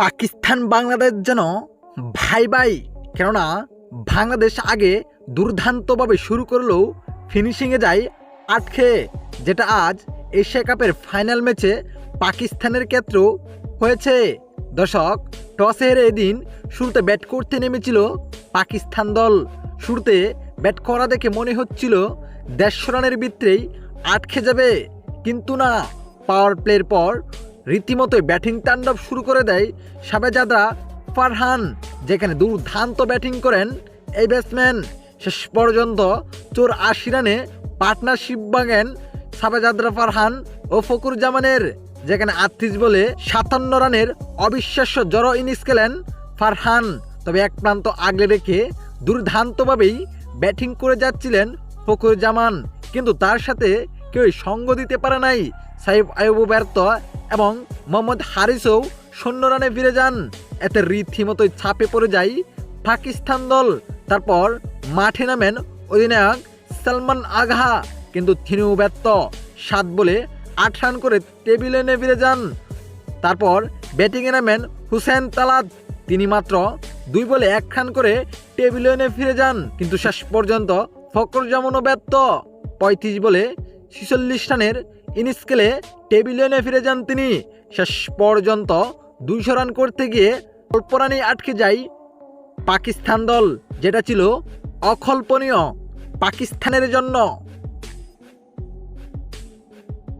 পাকিস্তান বাংলাদেশ যেন ভাই ভাই, কেননা বাংলাদেশ আগে দুর্দান্তভাবে শুরু করলেও ফিনিশিংয়ে যায় আটকে, যেটা আজ এশিয়া কাপের ফাইনাল ম্যাচে পাকিস্তানের ক্ষেত্রেও হয়েছে। দর্শক টসে হেরে এদিন শুরুতে ব্যাট করতে নেমেছিল পাকিস্তান দল। শুরুতে ব্যাট করা দেখে মনে হচ্ছিল দেড়শো রানের ভিতরেই আটকে যাবে, কিন্তু না পাওয়ার প্লের পর রীতিমতোই ব্যাটিং তাণ্ডব শুরু করে দেয় সাবেজাদা ফারহান, যেখানে দুর্ধান্ত ব্যাটিং করেন এই ব্যাটসম্যান শেষ পর্যন্ত চোর আশি রানে পার্টনারশিপ ভাঙেন সাবেজাদরা ফারহান ও ফকুর জামানের, যেখানে আটত্রিশ বলে সাতান্ন রানের অবিশ্বাস্য জড়ো ইনিংস খেলেন ফারহান। তবে এক প্রান্ত আগলে রেখে দুর্ধান্তভাবেই ব্যাটিং করে যাচ্ছিলেন ফকুর জামান। কিন্তু তার সাথে কেউই সঙ্গ দিতে পারে নাই, সাইফ আয়ুব ব্যর্থ এবং মোহাম্মদ হারিসও শূন্য রানে ফিরে যান। এতে রীতিমতোই ছাপে পড়ে যায় পাকিস্তান দল। তারপর মাঠে নামেন অধিনায়ক সালমান আঘা, কিন্তু তিনিও ব্যর্থ। সাত বলে আট রান করে টেবিলে এনে ফিরে যান। তারপর ব্যাটিংয়ে নামেন হুসেন তালাত। তিনি মাত্র দুই বলে এক রান করে টেবিলে এনে ফিরে যান, কিন্তু শেষ পর্যন্ত ফকর জামানও ব্যর্থ। পঁয়ত্রিশ বলে ছিচল্লিশ রানের ইনিংস টেবিলিয়নে ফিরে যান তিনি। শেষ পর্যন্ত দুইশো রান করতে গিয়ে অল্প রানেই আটকে যায় পাকিস্তান দল, যেটা ছিল অকল্পনীয় পাকিস্তানের জন্য।